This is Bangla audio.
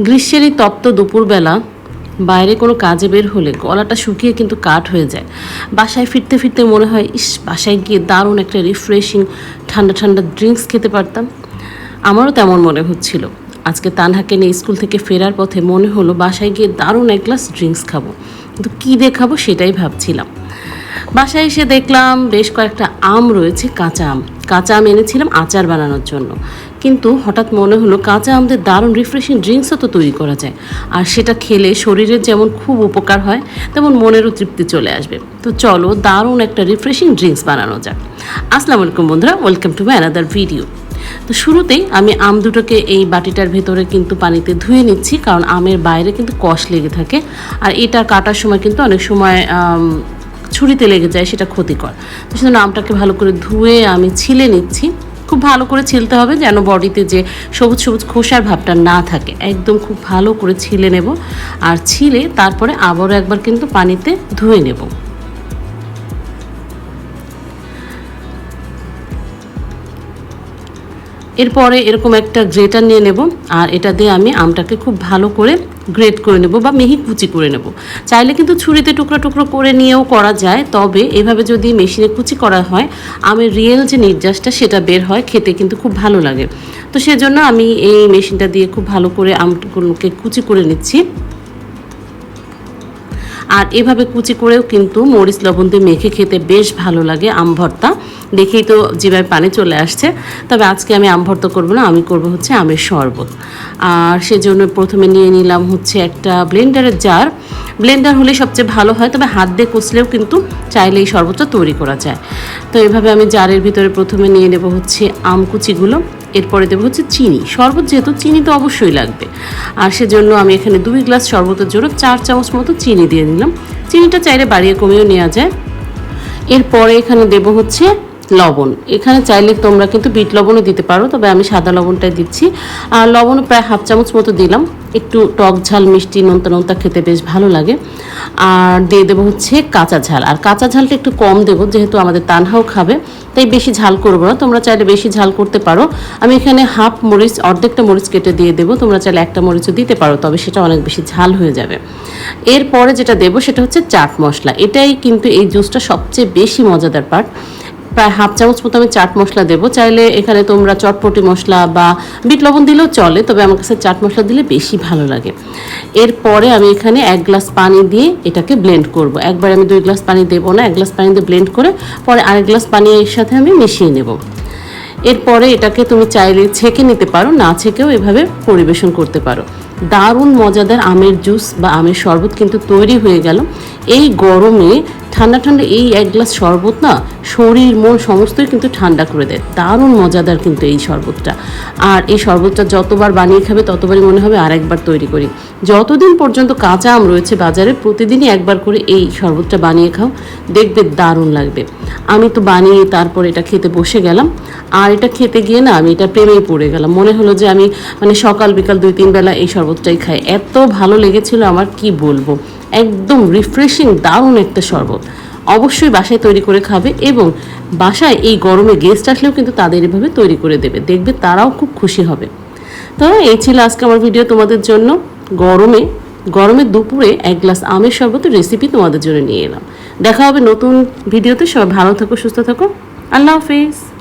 গ্রীষ্মের এই তপ্ত দুপুরবেলা বাইরে কোনো কাজে বের হলে গলাটা শুকিয়ে কিন্তু কাঠ হয়ে যায়। বাসায় ফিরতে ফিরতে মনে হয়, ইস, বাসায় গিয়ে দারুণ একটা রিফ্রেশিং ঠান্ডা ঠান্ডা ড্রিঙ্কস খেতে পারতাম। আমারও তেমন মনে হচ্ছিল। আজকে তানহাকে নিয়ে স্কুল থেকে ফেরার পথে মনে হলো, বাসায় গিয়ে দারুণ এক গ্লাস ড্রিঙ্কস খাব। কিন্তু কী দিয়ে খাব সেটাই ভাবছিলাম। বাসায় এসে দেখলাম বেশ কয়েকটা আম রয়েছে, কাঁচা আম। কাঁচা আম এনেছিলাম আচার বানানোর জন্য। কিন্তু হঠাৎ মনে হলো কাঁচা আমদের দারুণ রিফ্রেশিং ড্রিঙ্কসও তো তৈরি করা যায়। আর সেটা খেলে শরীরের যেমন খুব উপকার হয়, তেমন মনেরও তৃপ্তি চলে আসবে। তো চলো দারুণ একটা রিফ্রেশিং ড্রিঙ্কস বানানো যাক। আসসালামু আলাইকুম বন্ধুরা welcome to my another video তো শুরুতেই আমি আম দুটোকে এই বাটিটার ভেতরে কিন্তু পানিতে ধুয়ে নিচ্ছি, কারণ আমের বাইরে কিন্তু কষ লেগে থাকে। আর এটা কাটার সময় কিন্তু অনেক সময় ছুরিতে লেগে যায়, সেটা ক্ষতিকর। তো সেজন্য আমটাকে ভালো করে ধুয়ে আমি ছিলে নিচ্ছি। খুব ভালো করে ছিলতে হবে যেন বডিতে যে সবুজ সবুজ খোসার ভাবটা না থাকে। একদম খুব ভালো করে ছিলে নেব আর ছিলে তারপরে আবারও একবার কিন্তু পানিতে ধুয়ে নেব। এরপরে এরকম একটা গ্রেটার নিয়ে নেব আর এটা দিয়ে আমি আমটাকে খুব ভালো করে গ্রেট করে নেব বা মিহি কুচি করে নেব। চাইলে কিন্তু ছুরিতে টুকরো টুকরো করে নিয়েও করা যায়, তবে এভাবে যদি মেশিনে কুচি করা হয় আমের রিয়েল যে নির্যাসটা সেটা বের হয়, খেতে কিন্তু খুব ভালো লাগে। তো সেজন্য আমি এই মেশিনটা দিয়ে খুব ভালো করে আমগুলোকে কুচি করে নিচ্ছি। আর এভাবে কুচি করেও কিন্তু মরিচ লবণ দিয়ে মেখে খেতে বেশ ভালো লাগে আম ভর্তা। দেখেই তো জিভায় পানি চলে আসছে। তবে আজকে আমি আম ভর্তা করব না, আমি করব হচ্ছে আমের শরবত। আর সেজন্য প্রথমে নিয়ে নিলাম হচ্ছে একটা ব্লেন্ডারের জার। ব্লেন্ডার হলে সবচেয়ে ভালো হয়, তবে হাত দিয়ে কুচলেও কিন্তু চাইলে এই শরবতটা তৈরি করা যায়। তো এভাবে আমি জারের ভিতরে প্রথমে নিয়ে নেব হচ্ছে আম কুচিগুলো। এরপরে দেবো হচ্ছে চিনি। শরবত যেহেতু চিনি তো অবশ্যই লাগবে। আর সেজন্য আমি এখানে দুই গ্লাস শরবতের জন্য চার চামচ মতো চিনি দিয়ে দিলাম। চিনিটা চাইলে বাড়িয়ে কমিয়েও নেওয়া যায়। এরপরে এখানে দেব হচ্ছে লবণ। এখানে চাইলে তোমরা কিন্তু বিট লবণও দিতে পারো, তবে আমি সাদা লবণটাই দিচ্ছি। আর লবণও প্রায় হাফ চামচ মতো দিলাম। একটু টক ঝাল, মিষ্টি, নোনতা নোনতা খেতে বেশ ভালো লাগে। আর দিয়ে দেবো হচ্ছে কাঁচা ঝাল। আর কাঁচা ঝালটা একটু কম দেবো, যেহেতু আমাদের তানহাও খাবে, তাই বেশি ঝাল করব না। তোমরা চাইলে বেশি ঝাল করতে পারো। আমি এখানে হাফ মরিচ, অর্ধেকটা মরিচ কেটে দিয়ে দেবো। তোমরা চাইলে একটা মরিচও দিতে পারো, তবে সেটা অনেক বেশি ঝাল হয়ে যাবে। এরপরে যেটা দেবো সেটা হচ্ছে চাট মশলা। এটাই কিন্তু এই জুসটা সবচেয়ে বেশি মজাদার পার্ট প্রায় হাফ চামচ মতো আমি চাট মশলা দেবো। চাইলে এখানে তোমরা চটপটি মশলা বা বিট লবণ দিলেও চলে, তবে আমার কাছে চাট মশলা দিলে বেশি ভালো লাগে। এরপরে আমি এখানে এক গ্লাস পানি দিয়ে এটাকে ব্লেন্ড করব। একবার আমি দুই গ্লাস পানি দেবো না, এক গ্লাস পানি দিয়ে ব্লেন্ড করে পরে আরেক গ্লাস পানি এর সাথে আমি মিশিয়ে নেব। এরপরে এটাকে তুমি চাইলে ছেঁকে নিতে পারো, না ছেঁকেও এভাবে পরিবেশন করতে পারো। দারুণ মজাদার আমের জুস বা আমের শরবত কিন্তু তৈরি হয়ে গেল। এই গরমে ঠান্ডা ঠান্ডা এই এক গ্লাস শরবত না শরীর, মন সমস্তই কিন্তু ঠান্ডা করে দেয়। দারুণ মজাদার কিন্তু এই শরবতটা। আর এই শরবতটা যতবার বানিয়ে খাবে, ততবারই মনে হবে আর একবার তৈরি করি। যতদিন পর্যন্ত কাঁচা আম রয়েছে বাজারে, প্রতিদিনই একবার করে এই শরবতটা বানিয়ে খাও। দেখবে দারুণ লাগবে। আমি তো বানিয়ে তারপর এটা খেতে বসে গেলাম। আর এটা খেতে গিয়ে না আমি এটা প্রেমেই পড়ে গেলাম। মনে হলো যে আমি মানে সকাল বিকাল দুই তিন বেলা এই শরবতটাই খাই। এত ভালো লেগেছিল আমার, কি বলব? একদম রিফ্রেশিং দারুণ একটা শরবত। অবশ্যই বাসায় তৈরি করে খাবে এবং বাসায় এই গরমে গেস্ট আসলেও কিন্তু তাদের এভাবে তৈরি করে দেবে। দেখবে তারাও খুব খুশি হবে। তো এই ছিল আজকে আমার ভিডিও তোমাদের জন্য। গরমে গরমে দুপুরে এক গ্লাস আমের শরবতের রেসিপি তোমাদের জন্য নিয়ে এলাম। দেখা হবে নতুন ভিডিওতে সবাই ভালো থাকো, সুস্থ থাকো। আল্লাহ হাফিজ।